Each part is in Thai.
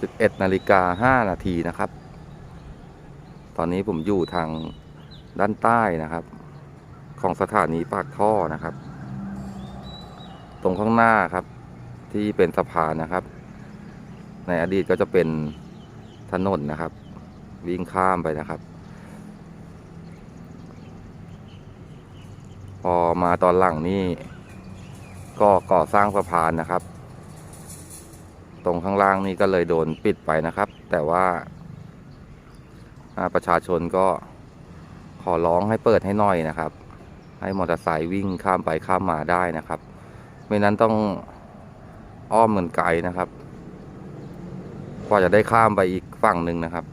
11นาฬิกา5นาทีนะครับ ตอนนี้ผมอยู่ทางด้านใต้นะครับ ของสถานีปากท่อนะครับ ตรงข้างหน้าครับ ที่เป็นสะพานนะครับ ในอดีตก็จะเป็นถนนนะครับ วิ่งข้ามไปนะครับ พอมาตอนหลังนี่ก็ก่อสร้างสะพานนะครับ ตรงข้างล่างนี่ก็เลยโดนปิดไปนะครับ แต่ว่าอ่าประชาชนก็ขอร้องให้เปิดให้หน่อยนะครับ ให้มอเตอร์ไซค์วิ่งข้ามไปข้ามมาได้นะครับ ไม่นั้นต้องอ้อมเหมือนไกลนะครับกว่าจะได้ข้ามไปอีกฝั่งหนึ่งนะครับ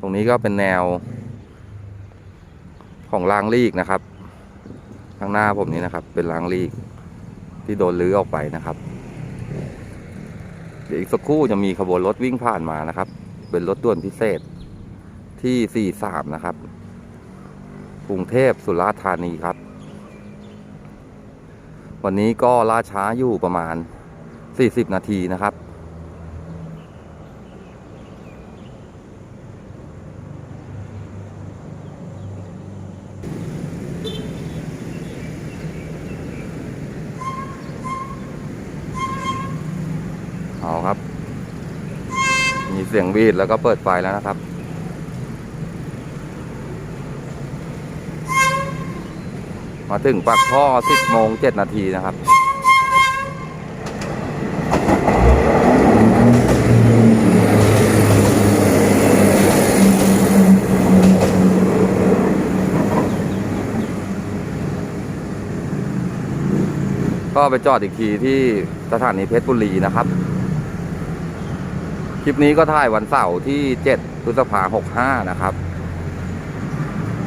ตรงนี้ก็เป็นแนว ของรางลีกนะครับ ข้างหน้าผมนี้นะครับ เป็นรางลีก ที่โดนลื้อออกไปนะครับ เดี๋ยวอีกสักครู่จะมีขบวนรถวิ่งผ่านมานะครับ เป็นรถด่วนพิเศษที่ 43 นะครับ กรุงเทพสุราษฎร์ธานีครับ วันนี้ก็ล่าช้าอยู่ประมาณ 40 นาทีนะครับ เอาครับ มีเสียงวีดแล้วก็เปิดไฟแล้วนะครับ มาถึงปากท่อ 10 โมง 7 นาทีนะครับก็ไปจอดอีกทีที่สถานีเพชรบุรีนะครับ ลิปนี้ก็ถ่ายวันเสาร์ที่ 7 พฤษภาคม65นะครับ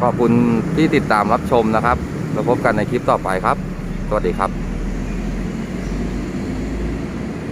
ขอบคุณที่ติดตามรับชมนะครับ แล้วพบกันในคลิปต่อไปครับ สวัสดีครับ